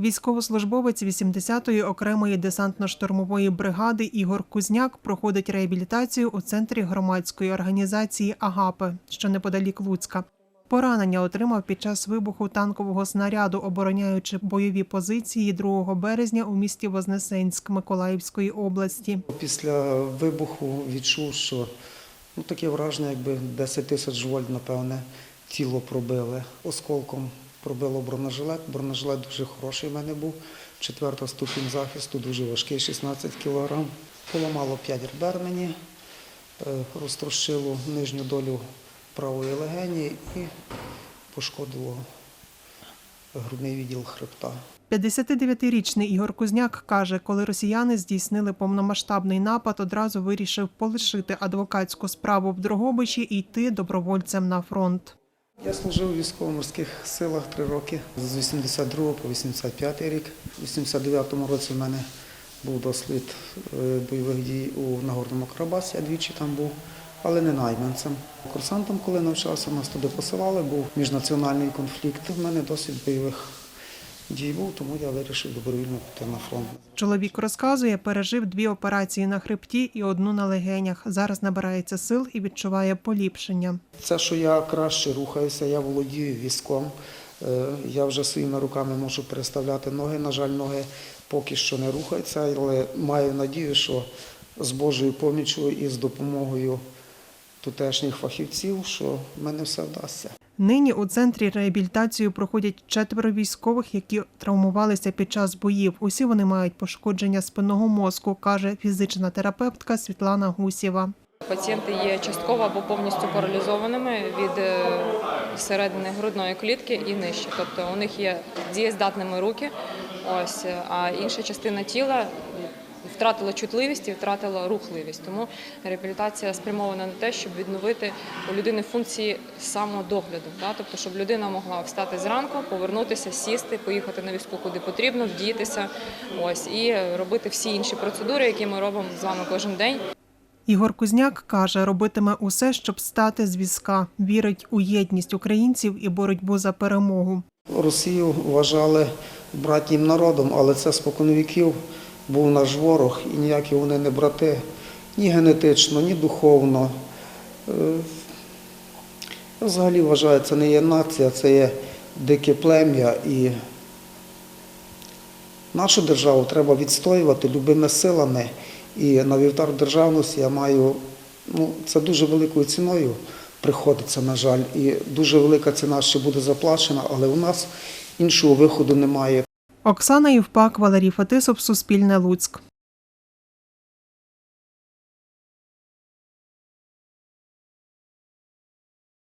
Військовослужбовець 80-ї окремої десантно-штурмової бригади Ігор Кузняк проходить реабілітацію у центрі громадської організації Агапи, що неподалік Луцька. Поранення отримав під час вибуху танкового снаряду, обороняючи бойові позиції 2 березня у місті Вознесенськ Миколаївської області. Після вибуху відчув, що ну, таке враження, якби 10 тисяч вольт, напевне, тіло пробили. Осколком пробило бронежилет. Бронежилет дуже хороший в мене був. Четверта ступінь захисту, дуже важкий, 16 кілограм. Поламало 5 ребер мені, е, розтрощило нижню долю правої легені і пошкодило грудний відділ хребта. 59-річний Ігор Кузняк каже, коли росіяни здійснили повномасштабний напад, одразу вирішив полишити адвокатську справу в Дрогобичі і йти добровольцем на фронт. Я служив у військово-морських силах три роки з 82 по 85 рік. У 89-му році в мене був досвід е, бойових дій у Нагорному Карабасі, я двічі там був, але не найманцем. Курсантом, коли навчався, нас туди посилали, був міжнаціональний конфлікт. У мене досвід бойових дій був, тому я вирішив добровільно піти на фронт. Чоловік розказує, пережив дві операції на хребті і одну на легенях. Зараз набирається сил і відчуває поліпшення. Це, що я краще рухаюся, я володію візком. Е, Я вже своїми руками можу переставляти ноги. На жаль, ноги поки що не рухаються, але маю надію, що з Божою поміччю і з допомогою тутешніх фахівців, що в мене все вдасться. Нині у центрі реабілітацію проходять четверо військових, які травмувалися під час боїв. Усі вони мають пошкодження спинного мозку, каже фізична терапевтка Світлана Гусєва. Пацієнти є частково або повністю паралізованими від е, середини грудної клітки і нижче. Тобто у них є дієздатними руки, ось, а інша частина тіла втратила чутливість і втратила рухливість. Тому реабілітація спрямована на те, щоб відновити у людини функції самодогляду. Да? Тобто, щоб людина могла встати зранку, повернутися, сісти, поїхати на візку, куди потрібно, вдітися, ось і робити всі інші процедури, які ми робимо з вами кожен день. Ігор Кузняк каже, робитиме усе, щоб стати з візка. Вірить у єдність українців і боротьбу за перемогу. Росію вважали братнім народом, але це споконвіків був наш ворог, і ніякі вони не брати ні генетично, ні духовно. Е, Я взагалі вважаю, це не є нація, це є дике плем'я. І нашу державу треба відстоювати любими силами. І на вівтар державності я маю, ну, це дуже великою ціною приходиться, на жаль, і дуже велика ціна ще буде заплачена, але у нас іншого виходу немає. Оксана Євпак, Валерій Фетисов, Суспільне Луцьк.